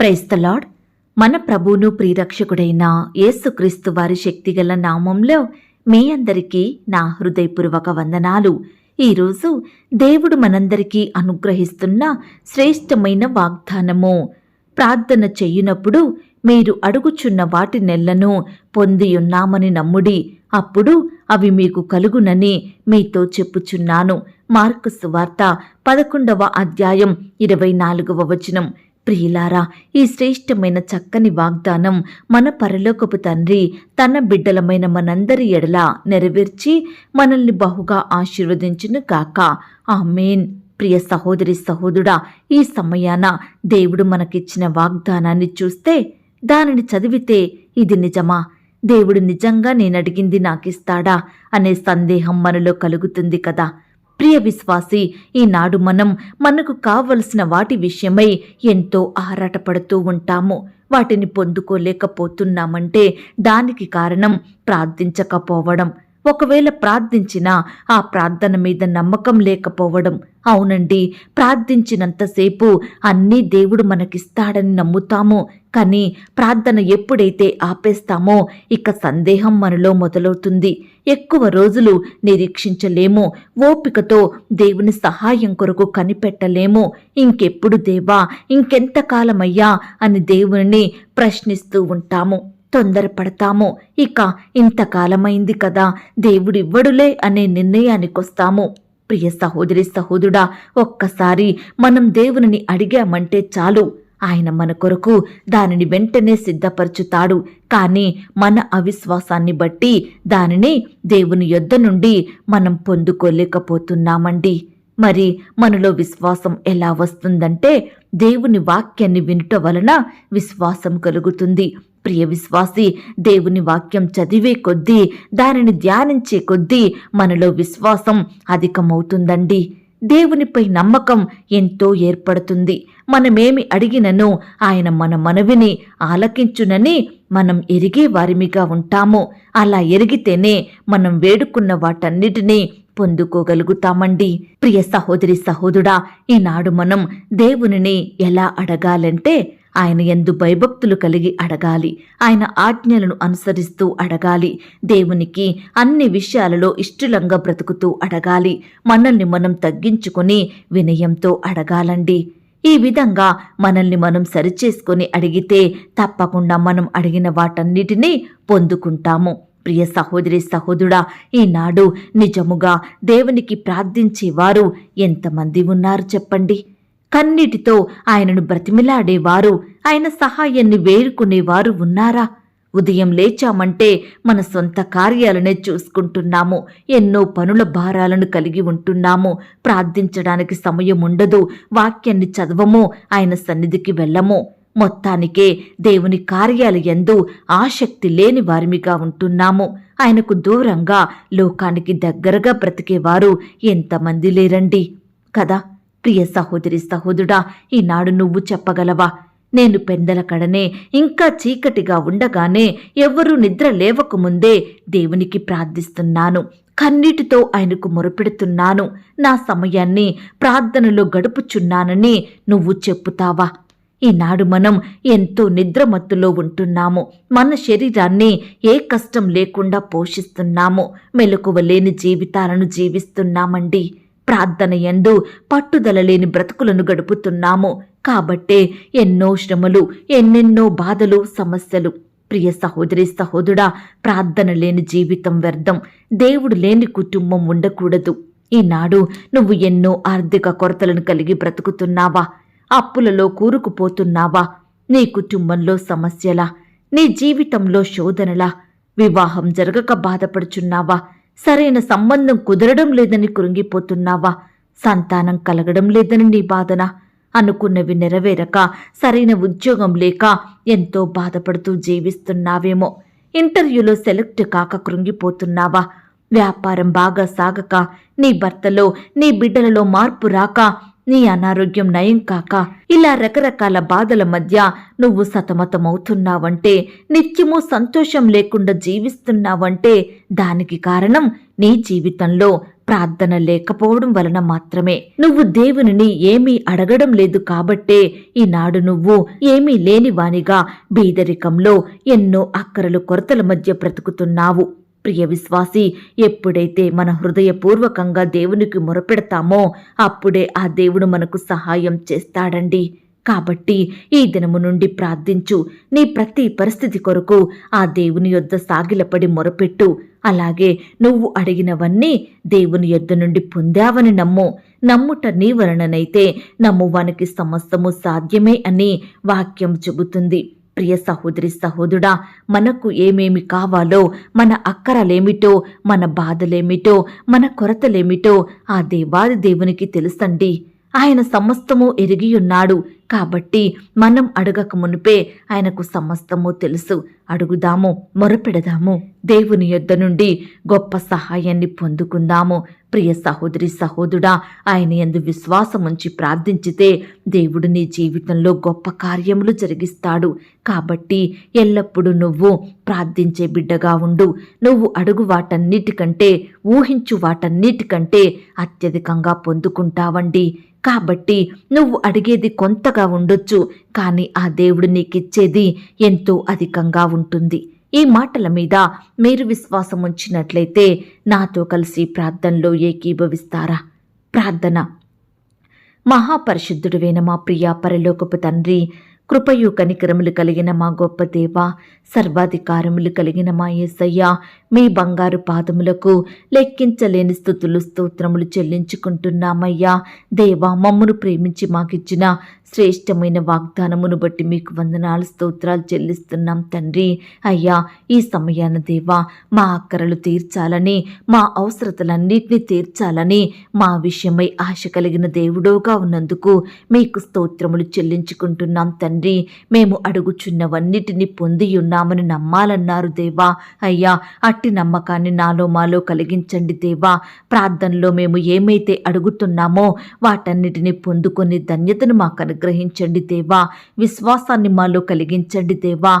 Praise the Lord మన ప్రభువును ప్రియరక్షకుడైన యేసుక్రీస్తు వారి శక్తిగల నామంలో మీ అందరికీ నా హృదయపూర్వక వందనాలు. ఈరోజు దేవుడు మనందరికీ అనుగ్రహిస్తున్న శ్రేష్టమైన వాగ్దానము. ప్రార్థన చెయ్యునప్పుడు మీరు అడుగుచున్న వాటి నెలను పొందియున్నామని నమ్ముడి అప్పుడు అవి మీకు కలుగునని మీతో చెప్పుచున్నాను. మార్కు సువార్త పదకొండవ అధ్యాయం ఇరవై నాలుగవ వచనం. ప్రియులారా ఈ శ్రేష్టమైన చక్కని వాగ్దానం మన పరలోకపు తండ్రి తన బిడ్డలమైన మనందరి ఎడల నెరవేర్చి మనల్ని బహుగా ఆశీర్వదించును గాక. ఆమెన్. ప్రియ సహోదరి సహోదుడా ఈ సమయాన దేవుడు మనకిచ్చిన వాగ్దానాన్ని చూస్తే దానిని చదివితే ఇది నిజమా? దేవుడు నిజంగా నేనడిగింది నాకిస్తాడా? అనే సందేహం మనలో కలుగుతుంది కదా? ప్రియ విశ్వాసి ఈనాడు మనం మనకు కావలసిన వాటి విషయమై ఎంతో ఆరాటపడుతూ ఉంటాము. వాటిని పొందుకోలేకపోతున్నామంటే దానికి కారణం ప్రార్థించకపోవడం. ఒకవేళ ప్రార్థించినా ఆ ప్రార్థన మీద నమ్మకం లేకపోవడం. అవునండి ప్రార్థించినంతసేపు అన్నీ దేవుడు మనకిస్తాడని నమ్ముతాము. కానీ ప్రార్థన ఎప్పుడైతే ఆపేస్తామో ఇక సందేహం మనలో మొదలవుతుంది. ఎక్కువ రోజులు నిరీక్షించలేము. ఓపికతో దేవుని సహాయం కొరకు కనిపెట్టలేము. ఇంకెప్పుడు దేవా ఇంకెంతకాలమయ్యా అని దేవుని ప్రశ్నిస్తూ ఉంటాము. తొందరపడతాము. ఇక ఇంతకాలమైంది కదా దేవుడివ్వడులే అనే నిర్ణయానికొస్తాము. ప్రియ సహోదరి సహోదరుడా ఒక్కసారి మనం దేవునిని అడిగామంటే చాలు. ఆయన మన కొరకు దానిని వెంటనే సిద్ధపరచుతాడు. కానీ మన అవిశ్వాసాన్ని బట్టి దానిని దేవుని యొద్ద నుండి మనం పొందుకోలేకపోతున్నామండి. మరి మనలో విశ్వాసం ఎలా వస్తుందంటే దేవుని వాక్యాన్ని వినుట వలన విశ్వాసం కలుగుతుంది. ప్రియ విశ్వాసి దేవుని వాక్యం చదివే కొద్దీ దానిని ధ్యానించే కొద్దీ మనలో విశ్వాసం అధికమవుతుందండి. దేవునిపై నమ్మకం ఎంతో ఏర్పడుతుంది. మనమేమి అడిగినను ఆయన మన మనవిని ఆలకించునని మనం ఎరిగే వారిమిగా ఉంటాము. అలా ఎరిగితేనే మనం వేడుకున్న వాటన్నిటినీ పొందుకోగలుగుతామండి. ప్రియ సహోదరి సహోదరుడా ఈనాడు మనం దేవునిని ఎలా అడగాలంటే ఆయన ఎందు భయభక్తులు కలిగి అడగాలి. ఆయన ఆజ్ఞలను అనుసరిస్తూ అడగాలి. దేవునికి అన్ని విషయాలలో ఇష్టలంగా బ్రతుకుతూ అడగాలి. మనల్ని మనం తగ్గించుకొని వినయంతో అడగాలండి. ఈ విధంగా మనల్ని మనం సరిచేసుకొని అడిగితే తప్పకుండా మనం అడిగిన వాటన్నిటినీ పొందుకుంటాము. ప్రియ సహోదరి సహోదరుడా ఈనాడు నిజముగా దేవునికి ప్రార్థించేవారు ఎంతమంది ఉన్నారు చెప్పండి. కన్నీటితో ఆయనను బ్రతిమిలాడేవారు. ఆయన సహాయాన్ని వేరుకునేవారు ఉన్నారా? ఉదయం లేచామంటే మన సొంత కార్యాలనే చూసుకుంటున్నాము. ఎన్నో పనుల భారాలను కలిగి ఉంటున్నాము. ప్రార్థించడానికి సమయం ఉండదు వాక్యాన్ని చదవము. ఆయన సన్నిధికి వెళ్ళము. మొత్తానికే దేవుని కార్యాలు ఎందు ఆసక్తి లేని వారిమిగా ఉంటున్నాము. ఆయనకు దూరంగా లోకానికి దగ్గరగా బ్రతికేవారు ఎంతమంది లేరండి? కదా? ప్రియ సహోదరి సహోదరుడా ఈనాడు నువ్వు చెప్పగలవా? నేను పెందల కడనే ఇంకా చీకటిగా ఉండగానే ఎవ్వరూ నిద్ర లేవకముందే దేవునికి ప్రార్థిస్తున్నాను. కన్నీటితో ఆయనకు మొరపెడుతున్నాను. నా సమయాన్ని ప్రార్థనలో గడుపుచున్నానని నువ్వు చెప్పుతావా? ఈనాడు మనం ఎంతో నిద్రమత్తులో ఉంటున్నాము. మన శరీరాన్ని ఏ కష్టం లేకుండా పోషిస్తున్నాము. మెలకువలేని జీవితాలను జీవిస్తున్నామండి. ప్రార్థన ఎందు పట్టుదల లేని బ్రతుకులను గడుపుతున్నాము. కాబట్టే ఎన్నో శ్రమలు ఎన్నెన్నో బాధలు సమస్యలు. ప్రియ సహోదరి సహోదరుడా ప్రార్థన లేని జీవితం వ్యర్థం. దేవుడు లేని కుటుంబం ఉండకూడదు. ఈనాడు నువ్వు ఎన్నో ఆర్థిక కొరతలను కలిగి బ్రతుకుతున్నావా? అప్పులలో కూరుకుపోతున్నావా? నీ కుటుంబంలో సమస్యలా? నీ జీవితంలో శోధనలా? వివాహం జరగక బాధపడుచున్నావా? సరైన సంబంధం కుదరడం లేదని కృంగిపోతున్నావా? సంతానం కలగడం లేదని నీ బాధన? అనుకున్నవి నెరవేరక సరైన ఉద్యోగం లేక ఎంతో బాధపడుతూ జీవిస్తున్నావేమో? ఇంటర్వ్యూలో సెలెక్ట్ కాక కృంగిపోతున్నావా? వ్యాపారం బాగా సాగక నీ భర్తలో నీ బిడ్డలలో మార్పు రాక నీ అనారోగ్యం నయం కాక ఇలా రకరకాల బాధల మధ్య నువ్వు సతమతమవుతున్నావంటే నిత్యము సంతోషం లేకుండా జీవిస్తున్నావంటే దానికి కారణం నీ జీవితంలో ప్రార్థన లేకపోవడం వలన మాత్రమే. నువ్వు దేవునిని ఏమీ అడగడం లేదు కాబట్టే ఈనాడు నువ్వు ఏమీ లేనివానిగా బీదరికంలో ఎన్నో అక్కరలు కొరతల మధ్య బ్రతుకుతున్నావు. ప్రియ విశ్వాసి ఎప్పుడైతే మన హృదయపూర్వకంగా దేవునికి మొరపెడతామో అప్పుడే ఆ దేవుడు మనకు సహాయం చేస్తాడండి. కాబట్టి ఈ దినము నుండి ప్రార్థించు. నీ ప్రతి పరిస్థితి కొరకు ఆ దేవుని యొద్ద సాగిలపడి మొరపెట్టు. అలాగే నువ్వు అడిగినవన్నీ దేవుని యొద్ద నుండి పొందావని నమ్ము. నమ్ముట నీ వలననైతే నమ్మువానికి సమస్తము సాధ్యమే అని వాక్యం చెబుతుంది. ప్రియ సహోదరి సహోదరుడా మనకు ఏమేమి కావాలో మన అక్కరలేమిటో మన బాధలేమిటో మన కొరతలేమిటో ఆ దేవాది దేవునికి తెలుసండి. ఆయన సమస్తము ఎరిగియున్నాడు కాబట్టి మనం అడగక మునిపే ఆయనకు సమస్తము తెలుసు. అడుగుదాము మొరపెడదాము. దేవుని యొద్ద నుండి గొప్ప సహాయాన్ని పొందుకుందాము. ప్రియ సహోదరి సహోదరుడా ఆయన ఎందు విశ్వాసముంచి ప్రార్థించితే దేవుడు నీ జీవితంలో గొప్ప కార్యములు జరిగిస్తాడు. కాబట్టి ఎల్లప్పుడూ నువ్వు ప్రార్థించే బిడ్డగా ఉండు. నువ్వు అడుగు వాటన్నిటికంటే ఊహించు వాటన్నిటికంటే అత్యధికంగా పొందుకుంటావండి. కాబట్టి నువ్వు అడిగేది కొంతగా ఉండొచ్చు కానీ ఆ దేవుడు నీకిచ్చేది ఎంతో అధికంగా ఉంటుంది. ఈ మాటల మీద మీరు విశ్వాసం ఉంచినట్లయితే నాతో కలిసి ప్రార్థనలో ఏకీభవిస్తారా? ప్రార్థన. మహాపరిశుద్ధుడువైన మా ప్రియ పరలోకపు తండ్రి కృపయు కనికరములు కలిగిన మా గొప్ప దేవ సర్వాధికారములు కలిగిన మా యేసయ్య మీ బంగారు పాదములకు లెక్కించలేని స్థుతులు స్తోత్రములు చెల్లించుకుంటున్నామయ్యా. దేవా మమ్మను ప్రేమించి మాకిచ్చిన శ్రేష్టమైన వాగ్దానమును బట్టి మీకు వందనాలు స్తోత్రాలు చెల్లిస్తున్నాం తండ్రి. అయ్యా ఈ సమయాన దేవా మా అక్కరలు తీర్చాలని మా అవసరతలన్నింటినీ తీర్చాలని మా విషయమై ఆశ కలిగిన దేవుడోగా ఉన్నందుకు మీకు స్తోత్రములు చెల్లించుకుంటున్నాం తండ్రి. మేము అడుగుచున్నవన్నిటిని పొంది ఉన్నామని నమ్మాలన్నారు దేవా. అయ్యా అట్టి నమ్మకాన్ని నాలో మాలో కలిగించండి దేవా. ప్రార్థనలో మేము ఏమైతే అడుగుతున్నామో వాటన్నిటిని పొందుకొని ధన్యతను మాకు అనుగ్రహించండి దేవా. విశ్వాసాన్ని మాలో కలిగించండి దేవా.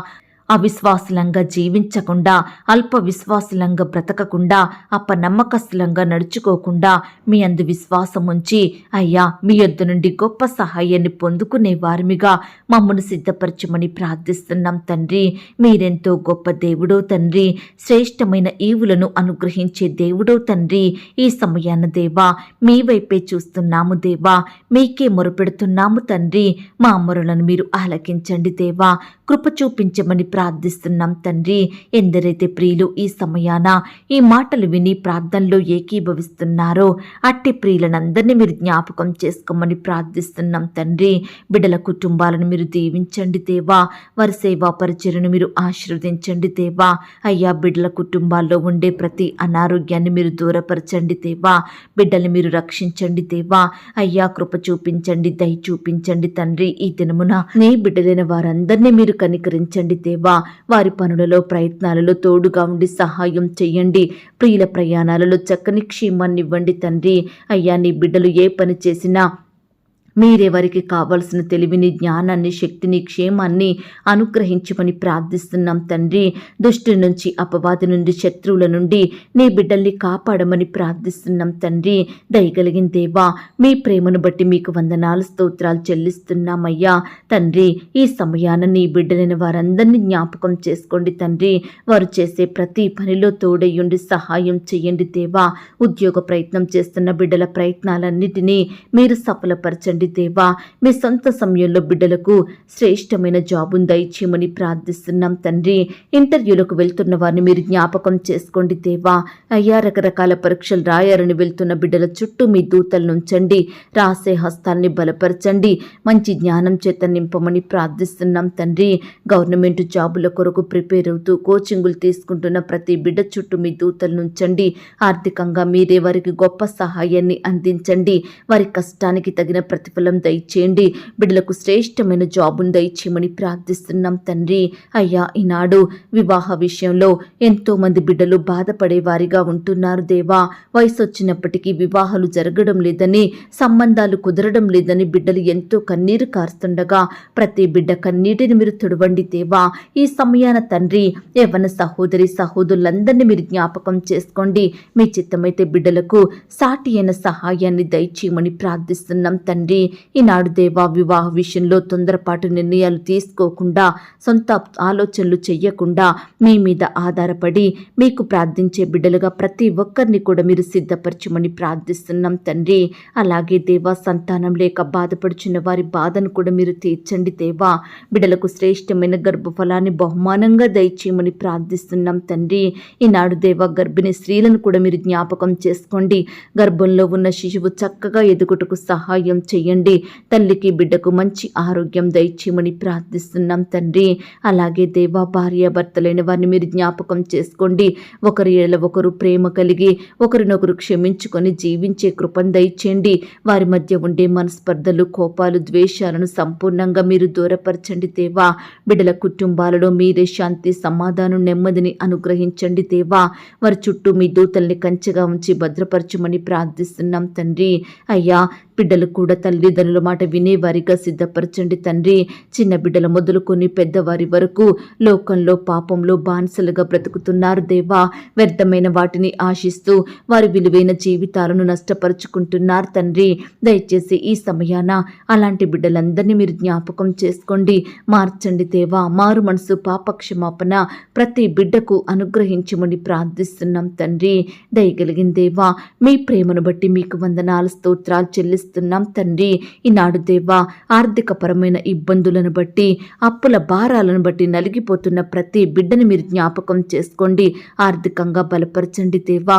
అవిశ్వాసులంగా జీవించకుండా అల్ప విశ్వాసులంగా బ్రతకకుండా అపనమ్మకస్తులంగా నడుచుకోకుండా మీ అందు విశ్వాసం ఉంచి అయ్యా మీ యొద్ద నుండి గొప్ప సహాయాన్ని పొందుకునే వారిమిగా మమ్మను సిద్ధపరచమని ప్రార్థిస్తున్నాం తండ్రి. మీరెంతో గొప్ప దేవుడో తండ్రి. శ్రేష్టమైన ఈవులను అనుగ్రహించే దేవుడో తండ్రి. ఈ సమయాన దేవా మీ వైపే చూస్తున్నాము దేవా. మీకే మొరపెడుతున్నాము తండ్రి. మా మొరలను మీరు ఆలకించండి దేవా. కృప చూపించమని ప్రార్థిస్తున్నాం తండ్రి. ఎందరైతే ప్రియులు ఈ సమయాన ఈ మాటలు విని ప్రార్థనలో ఏకీభవిస్తున్నారో అట్టి ప్రియులనందరినీ మీరు జ్ఞాపకం చేసుకోమని ప్రార్థిస్తున్నాం తండ్రి. బిడ్డల కుటుంబాలను మీరు దీవించండి దేవా. వారి సేవా పరిచయను మీరు ఆశీర్వదించండి దేవా. అయ్యా బిడ్డల కుటుంబాల్లో ఉండే ప్రతి అనారోగ్యాన్ని మీరు దూరపరచండి దేవా. బిడ్డల్ని మీరు రక్షించండి దేవా. అయ్యా కృప చూపించండి దయ చూపించండి తండ్రి. ఈ దినమున నీ బిడ్డలైన వారందరినీ మీరు కనికరించండి దేవా. వారి పనులలో ప్రయత్నాలలో తోడుగా ఉండి సహాయం చేయండి. ప్రియుల ప్రయాణాలలో చక్కని క్షేమాన్ని ఇవ్వండి తండ్రి. అయ్యా నీ బిడ్డలు ఏ పని చేసినా మీరెవరికి కావలసిన తెలివిని జ్ఞానాన్ని శక్తిని క్షేమాన్ని అనుగ్రహించమని ప్రార్థిస్తున్నాం తండ్రి. దుష్టి నుంచి అపవాది నుండి శత్రువుల నుండి నీ బిడ్డల్ని కాపాడమని ప్రార్థిస్తున్నాం తండ్రి. దయగలిగిన దేవా మీ ప్రేమను బట్టి మీకు వందనాలు స్తోత్రాలు చెల్లిస్తున్నామయ్యా. తండ్రి ఈ సమయాన నీ బిడ్డలైన వారందరినీ జ్ఞాపకం చేసుకోండి తండ్రి. వారు చేసే ప్రతి పనిలో తోడయ్యుండి సహాయం చేయండి దేవా. ఉద్యోగ ప్రయత్నం చేస్తున్న బిడ్డల ప్రయత్నాలన్నిటినీ మీరు సఫలపరచండి దేవా మీ సొంత సమయంలో బిడ్డలకు శ్రేష్టమైన జాబును దయచేయమని ప్రార్థిస్తున్నాం తండ్రి. ఇంటర్వ్యూలకు వెళ్తున్న వారిని మీరు జ్ఞాపకం చేసుకోండి దేవా. అయ్యా రకరకాల పరీక్షలు రాయాలని వెళ్తున్న బిడ్డల చుట్టూ మీ దూతలను ఉంచండి రాసే హస్తాల్ని బలపరచండి మంచి జ్ఞానం చేత నింపమని ప్రార్థిస్తున్నాం తండ్రి. గవర్నమెంట్ జాబుల కొరకు ప్రిపేర్ అవుతూ కోచింగులు తీసుకుంటున్న ప్రతి బిడ్డ చుట్టూ మీ దూతలను ఉంచండి ఆర్థికంగా మీరే వారికి గొప్ప సహాయాన్ని అందించండి. వారి కష్టానికి తగిన ప్రతి ప్రతిఫలం దయచేయండి. బిడ్డలకు శ్రేష్టమైన జాబును దయచేయమని ప్రార్థిస్తున్నాం తండ్రి. అయ్యా ఈనాడు వివాహ విషయంలో ఎంతో మంది బిడ్డలు బాధపడే వారిగా ఉంటున్నారు దేవా. వయసు వచ్చినప్పటికీ వివాహాలు జరగడం లేదని సంబంధాలు కుదరడం లేదని బిడ్డలు ఎంతో కన్నీరు కారుస్తుండగా ప్రతి బిడ్డ కన్నీటిని మీరు తుడవండి దేవా. ఈ సమయాన తండ్రి యవన సహోదరి సహోదరులందరినీ మీరు జ్ఞాపకం చేసుకోండి. మీ చిత్తమైతే బిడ్డలకు సాటి అయిన సహాయాన్ని దయచేయమని ప్రార్థిస్తున్నాం తండ్రి. ఈనాడు దేవా వివాహ విషయంలో తొందరపాటు నిర్ణయాలు తీసుకోకుండా సొంత ఆలోచనలు చెయ్యకుండా మీ మీద ఆధారపడి మీకు ప్రార్థించే బిడ్డలుగా ప్రతి ఒక్కరిని కూడా మీరు సిద్ధపరచమని ప్రార్థిస్తున్నాం తండ్రి. అలాగే దేవా సంతానం లేక బాధపడుచున్న వారి బాధను కూడా మీరు తీర్చండి దేవా. బిడ్డలకు శ్రేష్టమైన గర్భఫలాన్ని బహుమానంగా దయచేయమని ప్రార్థిస్తున్నాం తండ్రి. ఈనాడు దేవా గర్భిణీ స్త్రీలను కూడా మీరు జ్ఞాపకం చేసుకోండి. గర్భంలో ఉన్న శిశువు చక్కగా ఎదుగుటకు సహాయం చేయండి. తల్లికి బిడ్డకు మంచి ఆరోగ్యం దయచేయమని ప్రార్థిస్తున్నాం తండ్రి. అలాగే దేవా భార్యాభర్తలైన వారిని మీరు జ్ఞాపకం చేసుకోండి. ఒకరి ఏళ్ళ ఒకరు ప్రేమ కలిగి ఒకరినొకరు క్షమించుకొని జీవించే కృపను దయచేయండి. వారి మధ్య ఉండే మనస్పర్ధలు కోపాలు ద్వేషాలను సంపూర్ణంగా మీరు దూరపరచండి దేవా. బిడ్డల కుటుంబాలలో మీరే శాంతి సమాధానం నెమ్మదిని అనుగ్రహించండి దేవా. వారి చుట్టూ మీ దూతల్ని కంచెగా ఉంచి భద్రపరచమని ప్రార్థిస్తున్నాం తండ్రి. అయ్యా బిడ్డలు కూడా తల్లి తల్లిదండ్రుల మాట వినేవారిగా సిద్ధపరచండి తండ్రి. చిన్న బిడ్డల మొదలుకొని పెద్దవారి వరకు లోకంలో పాపంలో బానిసలుగా బ్రతుకుతున్నారు దేవా. వ్యర్థమైన వాటిని ఆశిస్తూ వారి విలువైన జీవితాలను నష్టపరుచుకుంటున్నారు తండ్రి. దయచేసి ఈ సమయాన అలాంటి బిడ్డలందరినీ మీరు జ్ఞాపకం చేసుకోండి. మార్చండి దేవా. మారు మనసు పాపక్షమాపణ ప్రతి బిడ్డకు అనుగ్రహించమని ప్రార్థిస్తున్నాం తండ్రి. దయగలిగిన దేవా మీ ప్రేమను బట్టి మీకు వందనాల స్తోత్రాలు చెల్లిస్తున్నాం తండ్రి. ఈనాడు దేవా ఆర్థికపరమైన ఇబ్బందులను బట్టి అప్పుల భారాలను బట్టి నలిగిపోతున్న ప్రతి బిడ్డని మీరు జ్ఞాపకం చేసుకోండి. ఆర్థికంగా బలపరచండి దేవా.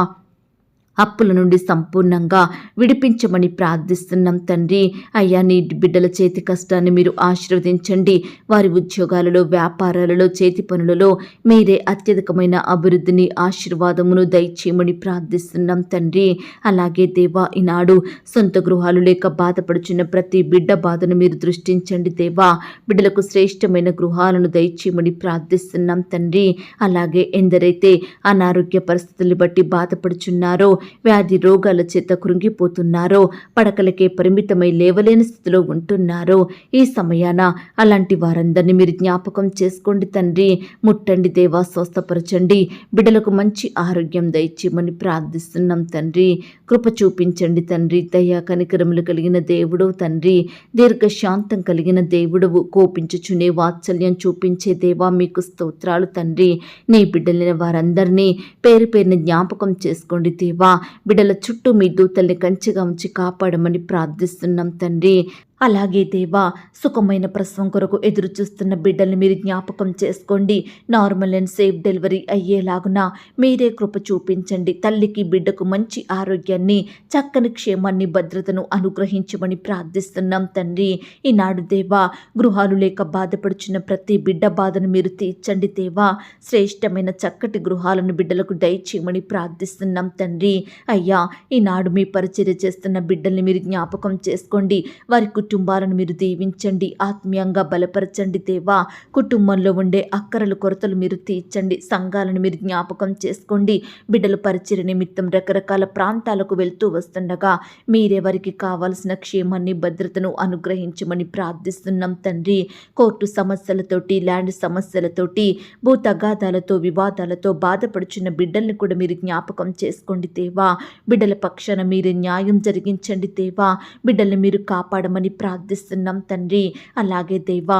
అప్పుల నుండి సంపూర్ణంగా విడిపించమని ప్రార్థిస్తున్నాం తండ్రి. అయ్యా నీ బిడ్డల చేతి కష్టాన్ని మీరు ఆశీర్వదించండి. వారి ఉద్యోగాలలో వ్యాపారాలలో చేతి పనులలో మీరే అత్యధికమైన అభివృద్ధిని ఆశీర్వాదమును దయచేయమని ప్రార్థిస్తున్నాం తండ్రి. అలాగే దేవా ఈనాడు సొంత గృహాలు లేక బాధపడుచున్న ప్రతి బిడ్డ బాధను మీరు దృష్టించండి దేవా. బిడ్డలకు శ్రేష్టమైన గృహాలను దయచేయమని ప్రార్థిస్తున్నాం తండ్రి. అలాగే ఎందరైతే అనారోగ్య పరిస్థితుల్ని బట్టి బాధపడుచున్నారో వ్యాధి రోగాల చేత కృంగిపోతున్నారో పడకలకే పరిమితమై లేవలేని స్థితిలో ఉంటున్నారో ఈ సమయాన అలాంటి వారందరినీ మీరు జ్ఞాపకం చేసుకోండి తండ్రి. ముట్టండి దేవా స్వస్థపరచండి. బిడ్డలకు మంచి ఆరోగ్యం దయచేయమని ప్రార్థిస్తున్నాం తండ్రి. కృప చూపించండి తండ్రి. దయా కనికరములు కలిగిన దేవుడు తండ్రి. దీర్ఘశాంతం కలిగిన దేవుడవు కోపించుచునే వాత్సల్యం చూపించే దేవా మీకు స్తోత్రాలు తండ్రి. నీ బిడ్డలైన వారందరినీ పేరు పేరుని జ్ఞాపకం చేసుకోండి దేవా. బిడ్డల చుట్టూ మీ దూతల్ని కంచిగా ఉంచి కాపాడమని ప్రార్థిస్తున్నాం తండ్రి. అలాగే దేవా సుఖమైన ప్రసవం కొరకు ఎదురు చూస్తున్న బిడ్డల్ని మీరు జ్ఞాపకం చేసుకోండి. నార్మల్ అండ్ సేఫ్ డెలివరీ అయ్యేలాగున మీరే కృప చూపించండి. తల్లికి బిడ్డకు మంచి ఆరోగ్యాన్ని చక్కని క్షేమాన్ని భద్రతను అనుగ్రహించమని ప్రార్థిస్తున్నాం తండ్రి. ఈనాడు దేవా గృహాలు లేక బాధపడుచున్న ప్రతి బిడ్డ బాధను మీరు తీర్చండి దేవా. శ్రేష్టమైన చక్కటి గృహాలను బిడ్డలకు దయచేయమని ప్రార్థిస్తున్నాం తండ్రి. అయ్యా ఈనాడు మీ పరిచర్య చేస్తున్న బిడ్డల్ని మీరు జ్ఞాపకం చేసుకోండి. వారి కుటుంబాలను మీరు దీవించండి ఆత్మీయంగా బలపరచండి దేవా. కుటుంబంలో ఉండే అక్కరలు కొరతలు మీరు తీర్చండి సంఘాలను మీరు జ్ఞాపకం చేసుకోండి. బిడ్డలు పరిచయ నిమిత్తం రకరకాల ప్రాంతాలకు వెళ్తూ వస్తుండగా మీరే వారికి కావాల్సిన క్షేమాన్ని భద్రతను అనుగ్రహించమని ప్రార్థిస్తున్నాం తండ్రి. కోర్టు సమస్యలతోటి ల్యాండ్ సమస్యలతోటి భూ తగాదాలతో వివాదాలతో బాధపడుచున్న బిడ్డల్ని కూడా మీరు జ్ఞాపకం చేసుకోండి దేవా. బిడ్డల పక్షాన మీరు న్యాయం జరిగించండి దేవా. బిడ్డల్ని మీరు కాపాడమని ప్రార్థిస్తున్నాం తండ్రి. అలాగే దేవా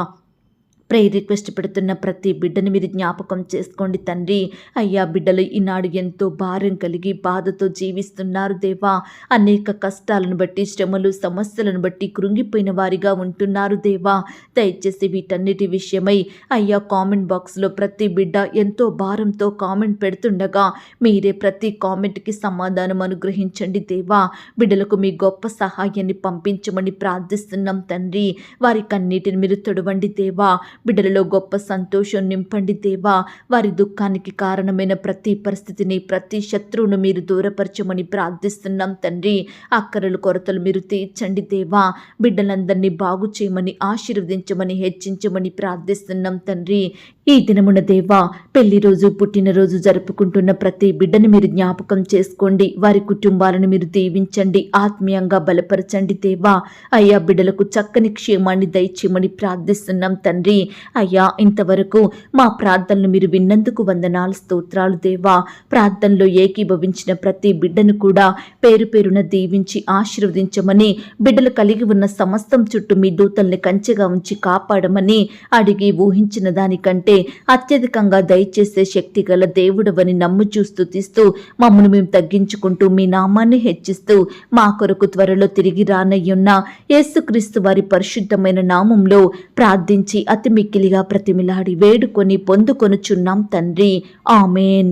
ప్రేయర్ రిక్వెస్ట్ పెడుతున్న ప్రతి బిడ్డని మీరు జ్ఞాపకం చేసుకోండి తండ్రి. అయ్యా బిడ్డలు ఈనాడు ఎంతో భారం కలిగి బాధతో జీవిస్తున్నారు దేవా. అనేక కష్టాలను బట్టి శ్రమలు సమస్యలను బట్టి కృంగిపోయిన వారిగా ఉంటున్నారు దేవా. దయచేసి వీటన్నిటి విషయమై అయ్యా కామెంట్ బాక్స్లో ప్రతి బిడ్డ ఎంతో భారంతో కామెంట్ పెడుతుండగా మీరే ప్రతి కామెంట్కి సమాధానం అనుగ్రహించండి దేవా. బిడ్డలకు మీ గొప్ప సహాయాన్ని పంపించమని ప్రార్థిస్తున్నాం తండ్రి. వారి కన్నీటిని మీరు తొడవండి దేవా. బిడ్డలలో గొప్ప సంతోషం నింపండి దేవా. వారి దుఃఖానికి కారణమైన ప్రతి పరిస్థితిని ప్రతి శత్రువును మీరు దూరపరచమని ప్రార్థిస్తున్నాం తండ్రి. అక్కరలు కొరతలు మీరు తీర్చండి దేవా. బిడ్డలందరినీ బాగు చేయమని ఆశీర్వదించమని హెచ్చించమని ప్రార్థిస్తున్నాం తండ్రి. ఈ దినమున దేవా పెళ్ళి రోజు పుట్టినరోజు జరుపుకుంటున్న ప్రతి బిడ్డను మీరు జ్ఞాపకం చేసుకోండి. వారి కుటుంబాలను మీరు దీవించండి. ఆత్మీయంగా బలపరచండి దేవా. అయ్యా బిడ్డలకు చక్కని క్షేమాన్ని దయచేయమని ప్రార్థిస్తున్నాం తండ్రి. అయ్యా ఇంతవరకు మా ప్రార్థనలు మీరు విన్నందుకు వందనాలు స్తోత్రాలు దేవా. ప్రార్థనలో ఏకీభవించిన ప్రతి బిడ్డను కూడా పేరు పేరున దీవించి ఆశీర్వదించమని బిడ్డలు కలిగి ఉన్న సమస్తం చుట్టూ మీ దూతల్ని కంచెగా ఉంచి కాపాడమని అడిగి ఊహించిన దానికంటే అత్యధికంగా దయచేసే శక్తి గల దేవుడవని నమ్ము చూస్తూ తీస్తూ మమ్మను మేము తగ్గించుకుంటూ మీ నామాన్ని హెచ్చిస్తూ మా కొరకు త్వరలో తిరిగి రానయ్యున్న యేసుక్రీస్తు వారి పరిశుద్ధమైన నామంలో ప్రార్థించి అతి మిక్కిలిగా ప్రతిమిలాడి వేడుకొని పొందుకొనుచున్నాం తండ్రి. ఆమెన్.